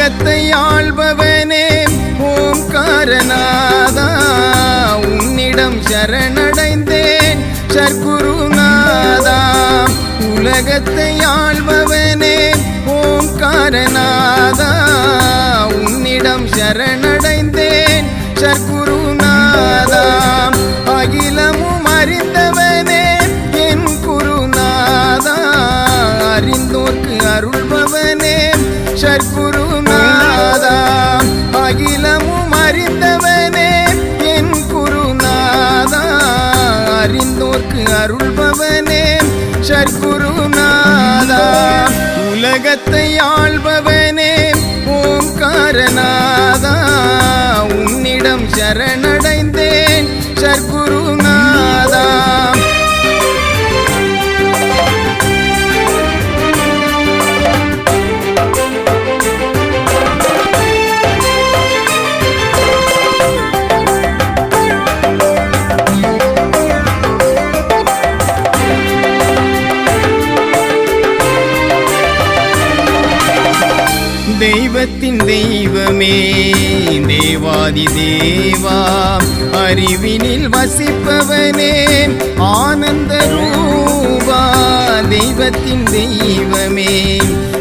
உலகத்தை ஆள்பவனே ஓம்காரநாதா உன்னிடம் சரணடைந்தேன் சர்க்குருநாதா உலகத்தை ஆள்பவனே ஓம்காரநாதா உன்னிடம் சரணடைந்தேன் சர்க்குருநாதா அகிலமும் அறிந்தவனே என் குருநாதா அறிந்தோர்க்கு அருள்பவனே சர்க்குரு அறிந்தோர்க்கு அருள்பவனே சர்க்குருநாதா உலகத்தை ஆள்பவனே ஓம்காரநாதா. உன்னிடம் சரணடைந்தேன் சர்க்குருநாதா தெய்வத்தின் தெய்வமே தேவாதி தேவா. அறிவினில் வசிப்பவனே ஆனந்த ரூபா. தெய்வத்தின் தெய்வமே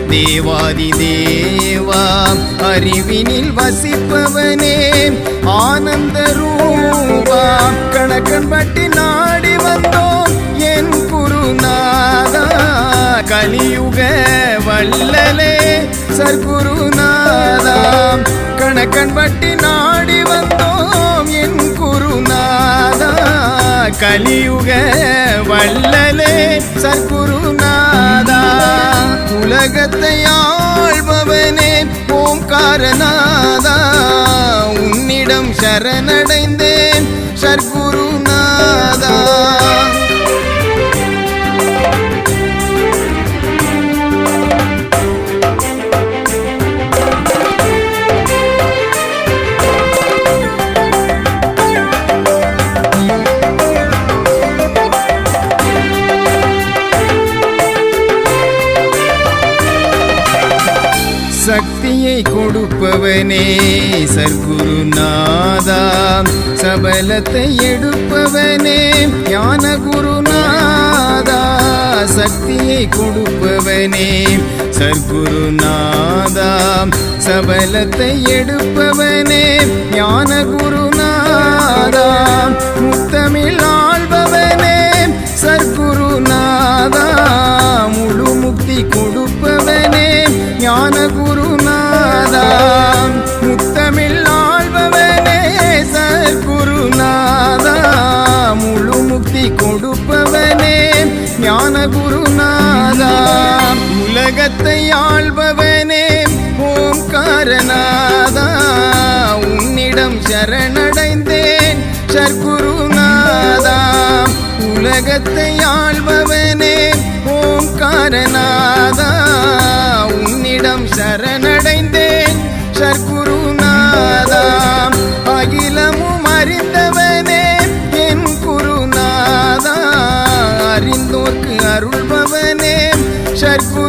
தேவாதி தேவா. அறிவினில் வசிப்பவனே ஆனந்த ரூபா. கணக்கன் பட்டி நாடி வந்தோம் என் குருநாதா. கலியுக வல்லலே சர்க்குருநாதா கணக்கன் பட்டி நாடி வந்தோம் என் குருநாதா. கலியுக வள்ளலே சர்க்குருநாதா. உலகத்தை ஆழ்பவனே ஓம்காரநாதா. உன்னிடம் சரணடைந்தேன் சர்க்குருநாதா சக்தியை கொடுப்பவனே. சர்க்குருநாதா சபலத்தை எடுப்பவனே. ஞான குருநாதா சக்தியை கொடுப்பவனே. சர்க்குருநாதா சபலத்தை எடுப்பவனே. ஞான குருநாதா முத்தமிழ் ஆள்பவனே. சர்க்குருநாதா முழு முக்தி கொடுப்பவனே. ஞான குருநாதா முத்தமிழ் ஆழ்பவனே சர் குருநாதா முழு முக்தி கொடுப்பவனே ஞான குருநாதா உலகத்தை ஆள்பவனே ஓம்காரநாதா உன்னிடம் சரணடைந்தேன் சர்க்குருநாதா உலகத்தை ஆள்பவனே ஓம்காரநாதா. உன்னிடம் சரணடைந்தேன். சர்க்குருநாதாம் அகிலமும் அறிந்தவனே. என் குருநாதா அறிந்தோர்க்கு அருள்பவனே. சர்க்குரு